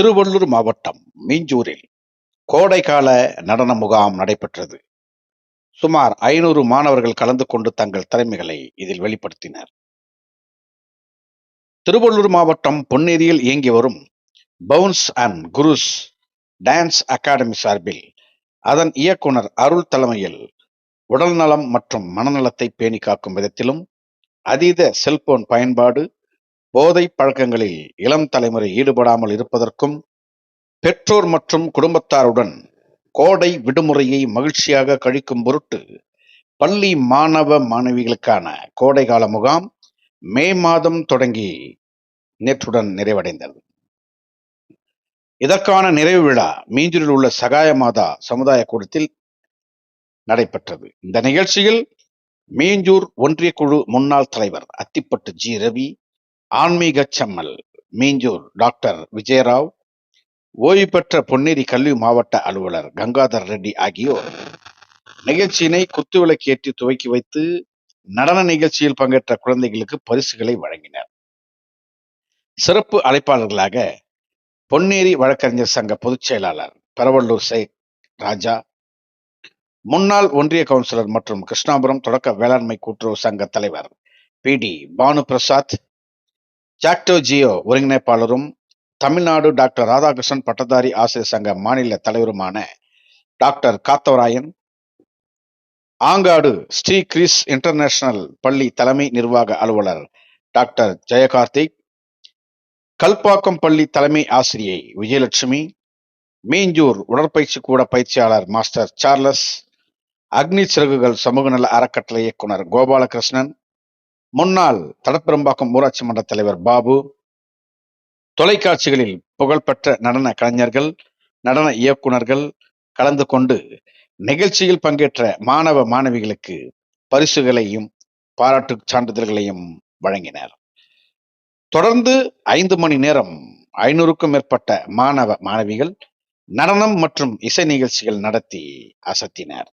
திருவள்ளூர் மாவட்டம் மீஞ்சூரில் கோடைக்கால நடன முகாம் நடைபெற்றது. சுமார் ஐநூறு மாணவர்கள் கலந்து கொண்டு தங்கள் திறமைகளை இதில் வெளிப்படுத்தினர். திருவள்ளூர் மாவட்டம் பொன்னேரியில் இயங்கி வரும் bounce and crews dance academy சார்பில் அதன் இயக்குனர் அருள் தலைமையில் உடல்நலம் மற்றும் மனநலத்தை பேணி காக்கும் விதத்திலும் அதீத செல்போன் பயன்பாடு போதை பழக்கங்களில் இளம் தலைமுறை ஈடுபடாமல் இருப்பதற்கும் பெற்றோர் மற்றும் குடும்பத்தாருடன் கோடை விடுமுறையை மகிழ்ச்சியாக கழிக்கும் பொருட்டு பள்ளி மாணவ மாணவிகளுக்கான கோடைகால முகாம் மே மாதம் தொடங்கி நேற்றுடன் நிறைவடைந்தது. இதற்கான நிறைவு விழா மீஞ்சூரில் உள்ள சகாய மாதா சமுதாய கூடத்தில் நடைபெற்றது. இந்த நிகழ்ச்சியில் மீஞ்சூர் ஒன்றிய குழு முன்னாள் தலைவர் அத்திப்பட்டு ஜி. ரவி ஆன்மீக செம்மல் மீஞ்சூர் டாக்டர் விஜயராவ் ஓய்வு பெற்ற பொன்னேரி கல்வி மாவட்ட அலுவலர் கங்காதர் ரெட்டி ஆகியோர். நிகழ்ச்சியினை குத்துவிளக்கு ஏற்றி துவக்கி வைத்து நடன நிகழ்ச்சியில் பங்கேற்ற குழந்தைகளுக்கு பரிசுகளை வழங்கினர். சிறப்பு அழைப்பாளர்களாக பொன்னேரி வழக்கறிஞர் சங்க பொதுச் செயலாளர் பெரவள்ளூர் சேக் ராஜா முன்னாள் ஒன்றிய கவுன்சிலர் மற்றும் கிருஷ்ணாபுரம் தொடக்க வேளாண்மை கூட்டுறவு சங்க தலைவர் பி டி பானு பிரசாத் ஜாக்டோ ஜியோ ஒருங்கிணைப்பாளரும் தமிழ்நாடு டாக்டர் ராதாகிருஷ்ணன் பட்டதாரி ஆசிரியர் சங்க மாநில தலைவருமான doctor Kathavarayan Angadu Sri Chris international பள்ளி தலைமை நிர்வாக அலுவலர் டாக்டர் ஜெயகார்த்திக் கல்பாக்கம் பள்ளி தலைமை ஆசிரியை விஜயலட்சுமி மீஞ்சூர் உடற்பயிற்சி கூட பயிற்சியாளர் மாஸ்டர் சார்லஸ் அக்னி சிறகுகள் சமூக நல அறக்கட்டளை இயக்குனர் கோபாலகிருஷ்ணன் முன்னாள் தடப்பெரும்பாக்கம் ஊராட்சி மன்ற தலைவர் பாபு தொலைக்காட்சிகளில் புகழ்பெற்ற நடன கலைஞர்கள் நடன இயக்குனர்கள் கலந்து கொண்டு நிகழ்ச்சியில் பங்கேற்ற மாணவ மாணவிகளுக்கு பரிசுகளையும் பாராட்டு சான்றிதழ்களையும் வழங்கினர். தொடர்ந்து ஐந்து மணி நேரம் ஐநூறுக்கும் மேற்பட்ட மாணவ மாணவிகள் நடனம் மற்றும் இசை நிகழ்ச்சிகள் நடத்தி அசத்தினர்.